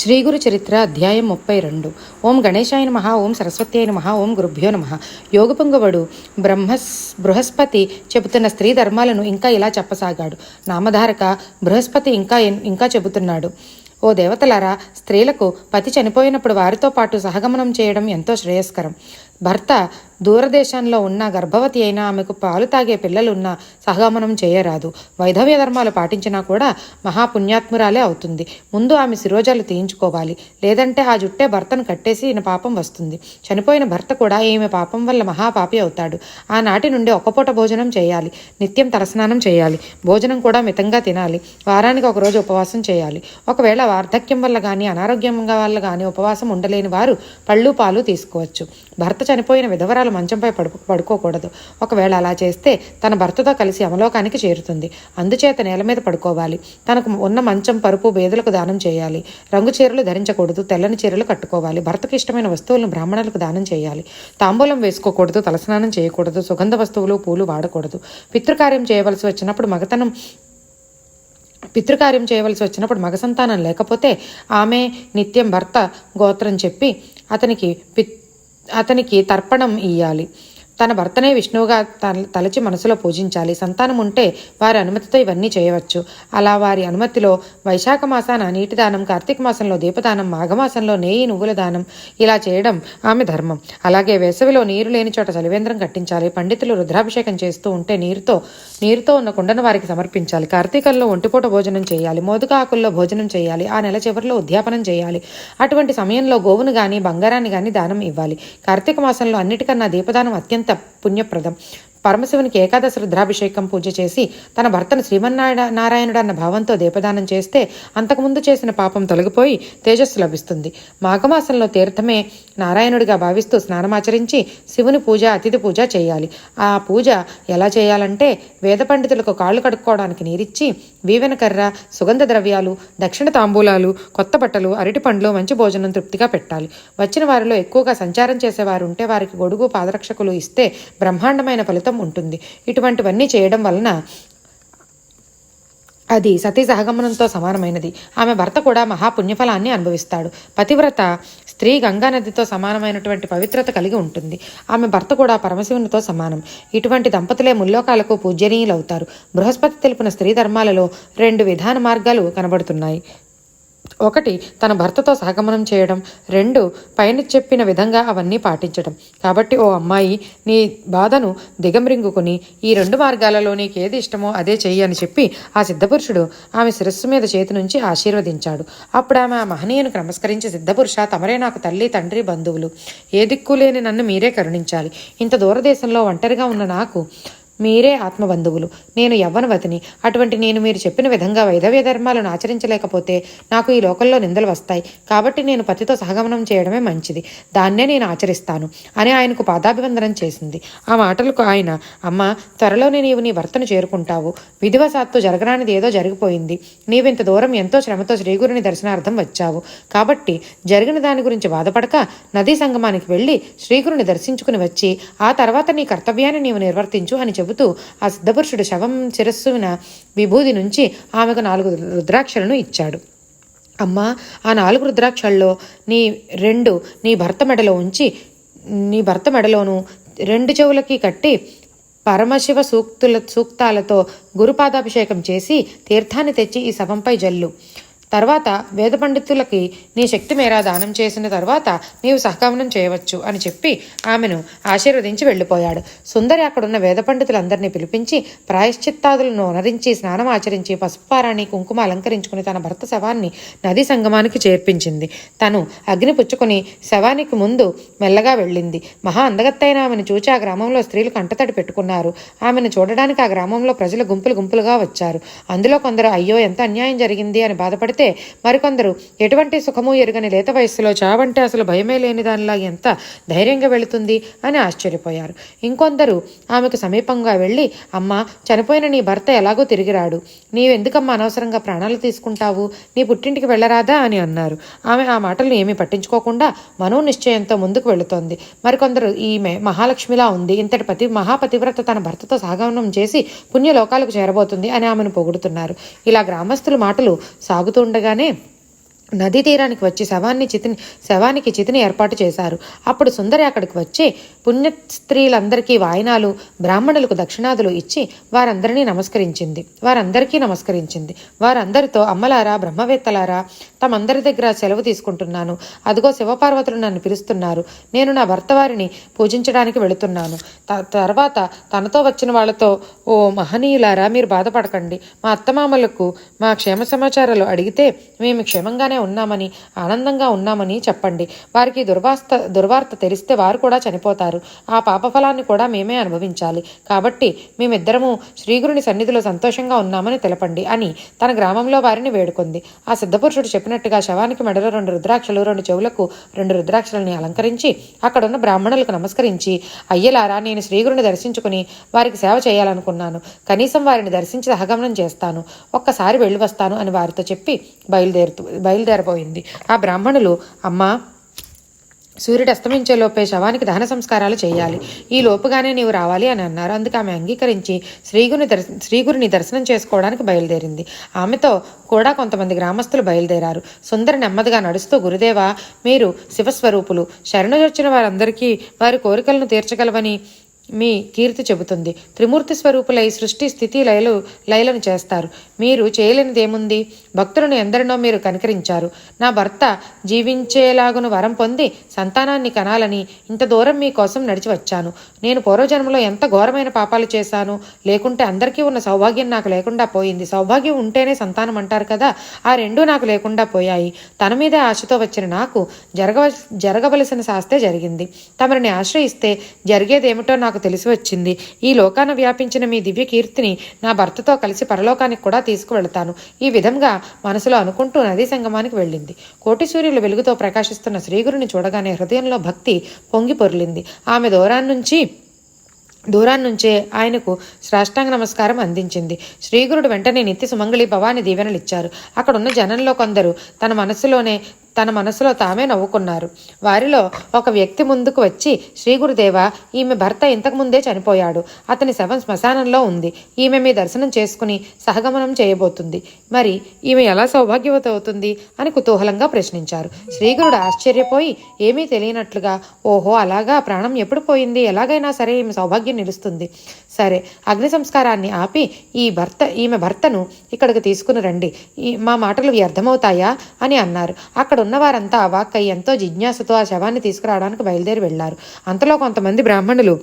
శ్రీ గురు చరిత్ర అధ్యాయం ముప్పై రెండు. ఓం గణేశాయ నమ ఓం సరస్వతి అయిన మహా ఓం గురుభ్యో నమ. యోగపుంగవుడు బ్రహ్మస్ బృహస్పతి చెబుతున్న స్త్రీ ధర్మాలను ఇంకా ఇలా చెప్పసాగాడు. నామధారక బృహస్పతి ఇంకా ఇంకా చెబుతున్నాడు. ఓ దేవతలారా స్త్రీలకు పతి చనిపోయినప్పుడు వారితో పాటు సహగమనం చేయడం ఎంతో శ్రేయస్కరం. భర్త దూరదేశంలో ఉన్న గర్భవతి అయినా ఆమెకు పాలు తాగే పిల్లలున్నా సహగమనం చేయరాదు. వైధవ్య ధర్మాలు పాటించినా కూడా మహాపుణ్యాత్మురాలే అవుతుంది. ముందు ఆమె శిరోజాలు తీయించుకోవాలి. లేదంటే ఆ జుట్టే భర్తను కట్టేసి ఈయన పాపం వస్తుంది. చనిపోయిన భర్త కూడా ఈమె పాపం వల్ల మహాపాపి అవుతాడు. ఆనాటి నుండి ఒక్కపూట భోజనం చేయాలి. నిత్యం తలస్నానం చేయాలి. భోజనం కూడా మితంగా తినాలి. వారానికి ఒకరోజు ఉపవాసం చేయాలి. ఒకవేళ వార్ధక్యం వల్ల కానీ అనారోగ్యం వల్ల కానీ ఉపవాసం ఉండలేని వారు పళ్ళు పాలు తీసుకోవచ్చు. భర్త చనిపోయిన విధవరాలు మంచంపై పడు పడుకోకూడదు. ఒకవేళ అలా చేస్తే తన భర్తతో కలిసి అమలోకానికి చేరుతుంది. అందుచేత నేల మీద పడుకోవాలి. తనకు ఉన్న మంచం పరుపు బేదలకు దానం చేయాలి. రంగు చీరలు ధరించకూడదు. తెల్లని చీరలు కట్టుకోవాలి. భర్తకు ఇష్టమైన వస్తువులను బ్రాహ్మణులకు దానం చేయాలి. తాంబూలం వేసుకోకూడదు. తలస్నానం చేయకూడదు. సుగంధ వస్తువులు పూలు వాడకూడదు. పితృకార్యం చేయవలసి వచ్చినప్పుడు మగతనం పితృకార్యం చేయవలసి వచ్చినప్పుడు మగ సంతానం లేకపోతే ఆమె నిత్యం భర్త గోత్రం చెప్పి అతనికి పిత్ అతనికి తర్పణం ఇయ్యాలి. తన భర్తనే విష్ణువుగా తలచి మనసులో పూజించాలి. సంతానం ఉంటే వారి అనుమతితో ఇవన్నీ చేయవచ్చు. అలా వారి అనుమతిలో వైశాఖ మాసాన నీటి దానం కార్తీక మాసంలో దీపదానం మాఘమాసంలో నేయి నువ్వుల దానం ఇలా చేయడం ఆమె ధర్మం. అలాగే వేసవిలో నీరు లేని చోట చలివేంద్రం కట్టించాలి. పండితులు రుద్రాభిషేకం చేస్తూ ఉంటే నీరుతో నీరుతో ఉన్న కుండను వారికి సమర్పించాలి. కార్తీకంలో ఒంటిపూట భోజనం చేయాలి. మోదుక ఆకుల్లో భోజనం చేయాలి. ఆ నెల చివరిలో ఉద్యాపనం చేయాలి. అటువంటి సమయంలో గోవును గాని బంగారాన్ని గాని దానం ఇవ్వాలి. కార్తీక మాసంలో అన్నిటికన్నా దీపదానం అత్యంత പുണ്യപ്രദം. పరమశివునికి ఏకాదశి రుద్రాభిషేకం పూజ చేసి తన భర్తను శ్రీమన్నారాయణ నారాయణుడు అన్న భావంతో దీపదానం చేస్తే అంతకుముందు చేసిన పాపం తొలగిపోయి తేజస్సు లభిస్తుంది. మాఘమాసంలో తీర్థమే నారాయణుడిగా భావిస్తూ స్నానమాచరించి శివుని పూజ అతిథి పూజ చేయాలి. ఆ పూజ ఎలా చేయాలంటే వేద పండితులకు కాళ్ళు కడుక్కోవడానికి నీరిచ్చి వీవెనకర్ర సుగంధ ద్రవ్యాలు దక్షిణ తాంబూలాలు కొత్త బట్టలు అరటి పండ్లు మంచి భోజనం తృప్తిగా పెట్టాలి. వచ్చిన వారిలో ఎక్కువగా సంచారం చేసేవారు ఉంటే వారికి గొడుగు పాదరక్షకులు ఇస్తే బ్రహ్మాండమైన ఫలితం ఉంటుంది. ఇటువంటివన్నీ చేయడం వలన అది సతీ సహగమనంతో సమానమైనది. ఆమె భర్త కూడా మహాపుణ్యఫలాన్ని అనుభవిస్తాడు. పతివ్రత స్త్రీ గంగా నదితో సమానమైనటువంటి పవిత్రత కలిగి ఉంటుంది. ఆమె భర్త కూడా పరమశివునితో సమానం. ఇటువంటి దంపతులే ముల్లోకాలకు పూజ్యనీయులవుతారు. బృహస్పతి తెలిపిన స్త్రీ ధర్మాలలో రెండు విధాన మార్గాలు కనబడుతున్నాయి. ఒకటి తన భర్తతో సహగమనం చేయడం. రెండు పైన చెప్పిన విధంగా అవన్నీ పాటించడం. కాబట్టి ఓ అమ్మాయి నీ బాధను దిగమ్రింగుకుని ఈ రెండు మార్గాలలో నీకేది ఇష్టమో అదే చెయ్యి అని చెప్పి ఆ సిద్ధపురుషుడు ఆమె శిరస్సు మీద చేతి నుంచి ఆశీర్వదించాడు. అప్పుడు ఆమె ఆ మహనీయును నమస్కరించి సిద్ధపురుష తమరే నాకు తల్లి తండ్రి బంధువులు. ఏ దిక్కు లేని నన్ను మీరే కరుణించాలి. ఇంత దూరదేశంలో ఒంటరిగా ఉన్న నాకు మీరే ఆత్మబంధువులు. నేను యవ్వనవతిని. అటువంటి నేను మీరు చెప్పిన విధంగా వైధవ్య ధర్మాలను ఆచరించలేకపోతే నాకు ఈ లోకంలో నిందలు వస్తాయి. కాబట్టి నేను పతితో సహగమనం చేయడమే మంచిది. దాన్నే నేను ఆచరిస్తాను అని ఆయనకు పాదాభివందనం చేసింది. ఆ మాటలకు ఆయన అమ్మ త్వరలోనే నీవు నీ భర్తను చేరుకుంటావు. విధివశాత్తు జరగరానిది ఏదో జరిగిపోయింది. నీవింత దూరం ఎంతో శ్రమతో శ్రీగురుని దర్శనార్థం వచ్చావు. కాబట్టి జరిగిన దాని గురించి బాధపడక నదీ సంగమానికి వెళ్ళి శ్రీగురుని దర్శించుకుని వచ్చి ఆ తర్వాత నీ కర్తవ్యాన్ని నీవు నిర్వర్తించు అని చెబుతూ ఆ సిద్ధపురుషుడు శవం శిరస్సున విభూది నుంచి ఆమెకు నాలుగు రుద్రాక్షలను ఇచ్చాడు. అమ్మా ఆ నాలుగు రుద్రాక్షల్లో నీ రెండు నీ భర్త మెడలో ఉంచి నీ భర్త మెడలోను రెండు చెవులకి కట్టి పరమశివ సూక్తుల సూక్తాలతో గురుపాదాభిషేకం చేసి తీర్థాన్ని తెచ్చి ఈ శవంపై జల్లు. తర్వాత వేద పండితులకి నీ శక్తి మేర దానం చేసిన తర్వాత నీవు సహగమనం చేయవచ్చు అని చెప్పి ఆమెను ఆశీర్వదించి వెళ్ళిపోయాడు. సుందరి అక్కడున్న వేద పండితులందరినీ పిలిపించి ప్రాయశ్చిత్తాదులను అనరించి స్నానం ఆచరించి పసుపారాణి కుంకుమ అలంకరించుకుని తన భర్త శవాన్ని నదీ సంగమానికి చేర్పించింది. తను అగ్ని పుచ్చుకుని శవానికి ముందు మెల్లగా వెళ్ళింది. మహా అందగత్తైన ఆమెను చూచి ఆ గ్రామంలో స్త్రీలు కంటతడి పెట్టుకున్నారు. ఆమెను చూడడానికి ఆ గ్రామంలో ప్రజలు గుంపులు గుంపులుగా వచ్చారు. అందులో కొందరు అయ్యో ఎంత అన్యాయం జరిగింది అని బాధపడితే మరికొందరు ఎటువంటి సుఖము ఎరుగని లేత వయస్సులో చావంటే అసలు భయమే లేని దానిలా ఎంత ధైర్యంగా వెళుతుంది? అని ఆశ్చర్యపోయారు. ఇంకొందరు ఆమెకు సమీపంగా వెళ్ళి అమ్మ చనిపోయిన నీ భర్త ఎలాగో తిరిగి రాడు. నీవెందుకమ్మా అనవసరంగా ప్రాణాలు తీసుకుంటావు? నీ పుట్టింటికి వెళ్ళరాదా? అని అన్నారు. ఆమె ఆ మాటలను ఏమీ పట్టించుకోకుండా మనోనిశ్చయంతో ముందుకు వెళుతోంది. మరికొందరు ఈమె మహాలక్ష్మిలా ఉంది. ఇంతటి పతి మహాపతివ్రత తన భర్తతో సాగమనం చేసి పుణ్యలోకాలకు చేరబోతుంది అని ఆమెను పొగుడుతున్నారు. ఇలా గ్రామస్తుల మాటలు సాగుతూ ఉండగానే నదీ తీరానికి వచ్చి శవాన్ని చితిని శవానికి చితిని ఏర్పాటు చేశారు. అప్పుడు సుందరి అక్కడికి వచ్చి పుణ్య స్త్రీలందరికీ వాయినాలు బ్రాహ్మణులకు దక్షిణాదులు ఇచ్చి వారందరినీ నమస్కరించింది. వారందరికీ నమస్కరించింది. వారందరితో అమ్మలారా బ్రహ్మవేత్తలారా తమందరి దగ్గర సెలవు తీసుకుంటున్నాను. అదిగో శివపార్వతులు నన్ను పిలుస్తున్నారు. నేను నా భర్త వారిని పూజించడానికి వెళుతున్నాను. త- తర్వాత తనతో వచ్చిన వాళ్ళతో ఓ మహనీయులారా మీరు బాధపడకండి. మా అత్తమామలకు మా క్షేమ సమాచారాలు అడిగితే మేము క్షేమంగానే ఉన్నామని ఆనందంగా ఉన్నామని చెప్పండి. వారికి దుర్వార్త దుర్వార్త తెలిస్తే వారు కూడా చనిపోతారు. ఆ పాపఫలాన్ని కూడా మేమే అనుభవించాలి. కాబట్టి మేమిద్దరము శ్రీగురుని సన్నిధిలో సంతోషంగా ఉన్నామని తెలపండి అని తన గ్రామంలో వారిని వేడుకుంది. ఆ సిద్ధపురుషుడు చెప్పినట్టుగా శవానికి మెడలో రెండు రుద్రాక్షలు రెండు చెవులకు రెండు రుద్రాక్షలని అలంకరించి అక్కడున్న బ్రాహ్మణులకు నమస్కరించి అయ్యలారా నేను శ్రీగురుని దర్శించుకుని వారికి సేవ చేయాలనుకున్నాను. కనీసం వారిని దర్శించి సహగమనం చేస్తాను. ఒక్కసారి వెళ్ళి వస్తాను అని వారితో చెప్పి బయలుదేరుతూ బయలుదేరబోయింది. ఆ బ్రాహ్మణులు అమ్మా సూర్యుడు అస్తమించే లోపే శవానికి దహన సంస్కారాలు చేయాలి. ఈ లోపుగానే నీవు రావాలి అని అన్నారు. అందుకు ఆమె అంగీకరించి శ్రీగుని దర్శ శ్రీగురిని దర్శనం చేసుకోవడానికి బయలుదేరింది. ఆమెతో కూడా కొంతమంది గ్రామస్తులు బయలుదేరారు. సుందరి నెమ్మదిగా నడుస్తూ గురుదేవ మీరు శివస్వరూపులు. శరణుజొచ్చిన వారందరికీ వారి కోరికలను తీర్చగలవని మీ కీర్తి చెబుతుంది. త్రిమూర్తి స్వరూపులై సృష్టి స్థితి లయలు లయలను చేస్తారు. మీరు చేయలేనిదేముంది? భక్తులను ఎందరినో మీరు కనికరించారు. నా భర్త జీవించేలాగును వరం పొంది సంతానాన్ని కనాలని ఇంత దూరం మీ కోసం నడిచి వచ్చాను. నేను పూర్వజన్మలో ఎంత ఘోరమైన పాపాలు చేశాను? లేకుంటే అందరికీ ఉన్న సౌభాగ్యం నాకు లేకుండా పోయింది. సౌభాగ్యం ఉంటేనే సంతానం అంటారు కదా? ఆ రెండూ నాకు లేకుండా పోయాయి. తన మీదే ఆశతో వచ్చిన నాకు జరగవ జరగవలసిన శాస్తే జరిగింది. తమరిని ఆశ్రయిస్తే జరిగేదేమిటో నాకు తెలిసి వచ్చింది. ఈ లోకాన వ్యాపించిన మీ దివ్య కీర్తిని నా భర్తతో కలిసి పరలోకానికి కూడా తీసుకువెళతాను. ఈ విధంగా మనసులో అనుకుంటూ నదీ సంగమానికి వెళ్ళింది. కోటి సూర్యుల వెలుగుతో ప్రకాశిస్తున్న శ్రీగురుని చూడగానే హృదయంలో భక్తి పొంగి పొర్లింది. ఆమె దూరాన్నుంచి దూరాన్నుంచే ఆయనకు శ్రాష్టాంగ నమస్కారం అందించింది. శ్రీగురుడు వెంటనే నిత్య సుమంగళి భవాని దీవెనలిచ్చారు. అక్కడున్న జనంలో కొందరు తన మనసులోనే తన మనసులో తామే నవ్వుకున్నారు. వారిలో ఒక వ్యక్తి ముందుకు వచ్చి శ్రీ గురుదేవ ఈమె భర్త ఇంతకు ముందే చనిపోయాడు. అతని శవం శ్మశానంలో ఉంది. ఈమె మీ దర్శనం చేసుకుని సహగమనం చేయబోతుంది. మరి ఈమె ఎలా సౌభాగ్యవత అవుతుంది అని కుతూహలంగా ప్రశ్నించారు. శ్రీగురుడు ఆశ్చర్యపోయి ఏమీ తెలియనట్లుగా. ఓహో అలాగా? ప్రాణం ఎప్పుడు పోయింది? ఎలాగైనా సరే ఈమె సౌభాగ్యం నిలుస్తుంది. సరే అగ్ని సంస్కారాన్ని ఆపి ఈ భర్త ఈమె భర్తను ఇక్కడికి తీసుకుని రండి. ఈ మా మాటలు వ్యర్థమవుతాయా? అని అన్నారు. అక్కడ ఉన్న వారంతా అవాక్కై ఎంతో జిజ్ఞాసతో ఆ శవాన్ని తీసుకురావడానికి బయలుదేరి వెళ్ళారు అంతలో కొంతమంది బ్రాహ్మణులు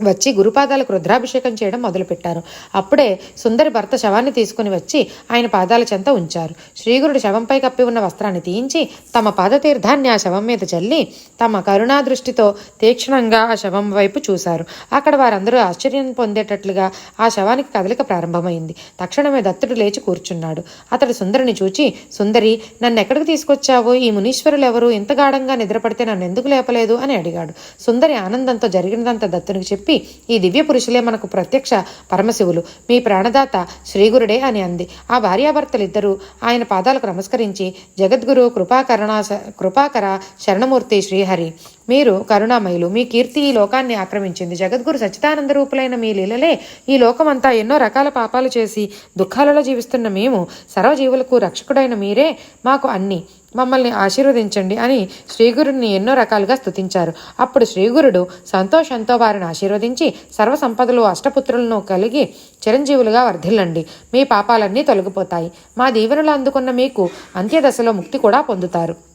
వచ్చి గురుపాదాలకు రుద్రాభిషేకం చేయడం మొదలుపెట్టారు. అప్పుడే సుందరి భర్త శవాన్ని తీసుకుని వచ్చి ఆయన పాదాల చెంత ఉంచారు. శ్రీగురుడు శవంపై కప్పి ఉన్న వస్త్రాన్ని తీయించి తమ పాదతీర్థాన్ని ఆ శవం మీద చల్లి తమ కరుణా దృష్టితో తీక్షణంగా ఆ శవం వైపు చూశారు. అక్కడ వారందరూ ఆశ్చర్యం పొందేటట్లుగా ఆ శవానికి కదలిక ప్రారంభమైంది. తక్షణమే దత్తుడు లేచి కూర్చున్నాడు. అతడు సుందరిని చూచి సుందరి నన్ను ఎక్కడికి తీసుకొచ్చావో? ఈ మునీశ్వరులు ఎవరు ఇంత గాఢంగా నిద్రపడితే నన్ను ఎందుకు లేపలేదు? అని అడిగాడు. సుందరి ఆనందంతో జరిగినదంతా దత్తునికి చెప్పి చెప్పి ఈ దివ్య పురుషులే మనకు ప్రత్యక్ష పరమశివులు. మీ ప్రాణదాత శ్రీగురుడే అని అంది. ఆ భార్యాభర్తలిద్దరూ ఆయన పాదాలకు నమస్కరించి జగద్గురు కృపాకరణ కృపాకర శరణమూర్తి శ్రీహరి మీరు కరుణామయులు మీ కీర్తి ఈ లోకాన్ని ఆక్రమించింది. జగద్గురు సచిదానంద రూపులైన మీ లీలలే ఈ లోకమంతా ఎన్నో రకాల పాపాలు చేసి దుఃఖాలలో జీవిస్తున్న మేము సర్వజీవులకు రక్షకుడైన మీరే మాకు అన్ని. మమ్మల్ని ఆశీర్వదించండి అని శ్రీగురుడిని ఎన్నో రకాలుగా స్థుతించారు అప్పుడు శ్రీగురుడు సంతోషంతో వారిని ఆశీర్వదించి సర్వ సంపదలు అష్టపుత్రులను కలిగి చిరంజీవులుగా వర్ధిల్లండి. మీ పాపాలన్నీ తొలగిపోతాయి. మా దీవెనలు అందుకున్న మీకు అంత్యదశలో ముక్తి కూడా పొందుతారు.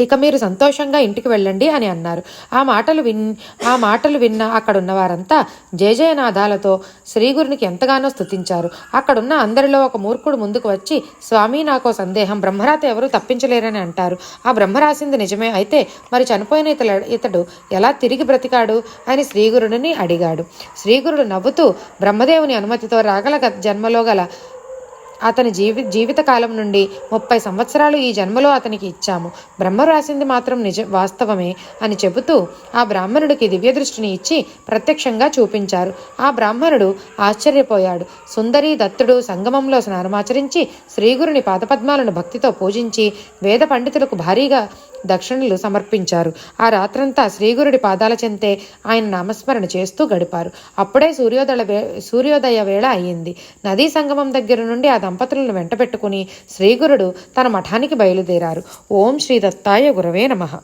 ఇక మీరు సంతోషంగా ఇంటికి వెళ్ళండి అని అన్నారు. ఆ మాటలు విన్ ఆ మాటలు విన్న అక్కడున్న వారంతా జయజయనాదాలతో శ్రీగురునికి ఎంతగానో స్థుతించారు అక్కడున్న అందరిలో ఒక మూర్ఖుడు ముందుకు వచ్చి స్వామి నాకో సందేహం. బ్రహ్మరాత ఎవరు తప్పించలేరని అంటారు. ఆ బ్రహ్మ రాసింది నిజమే. అయితే మరి చనిపోయిన ఇతడు ఇతడు ఎలా తిరిగి బ్రతికాడు? అని శ్రీగురుడిని అడిగాడు. శ్రీగురుడు నవ్వుతూ బ్రహ్మదేవుని అనుమతితో రాగల జన్మలో గల అతని జీవి జీవితకాలం నుండి ముప్పై సంవత్సరాలు ఈ జన్మలో అతనికి ఇచ్చాము. బ్రహ్మ రాసింది మాత్రం నిజ వాస్తవమే అని చెబుతూ ఆ బ్రాహ్మణుడికి దివ్య దృష్టిని ఇచ్చి ప్రత్యక్షంగా చూపించారు. ఆ బ్రాహ్మణుడు ఆశ్చర్యపోయాడు. సుందరి దత్తుడు సంగమంలో స్నానమాచరించి శ్రీగురుని పాదపద్మాలను భక్తితో పూజించి వేద పండితులకు భారీగా దక్షిణలు సమర్పించారు. ఆ రాత్రంతా శ్రీగురుడి పాదాల చెంతే ఆయన నామస్మరణ చేస్తూ గడిపారు. అప్పుడే సూర్యోదయ వే సూర్యోదయ వేళ అయ్యింది. నదీ సంగమం దగ్గర నుండి ఆ దంపతులను వెంటబెట్టుకుని శ్రీగురుడు తన మఠానికి బయలుదేరారు. ఓం శ్రీ దత్తాయ గురవే నమః.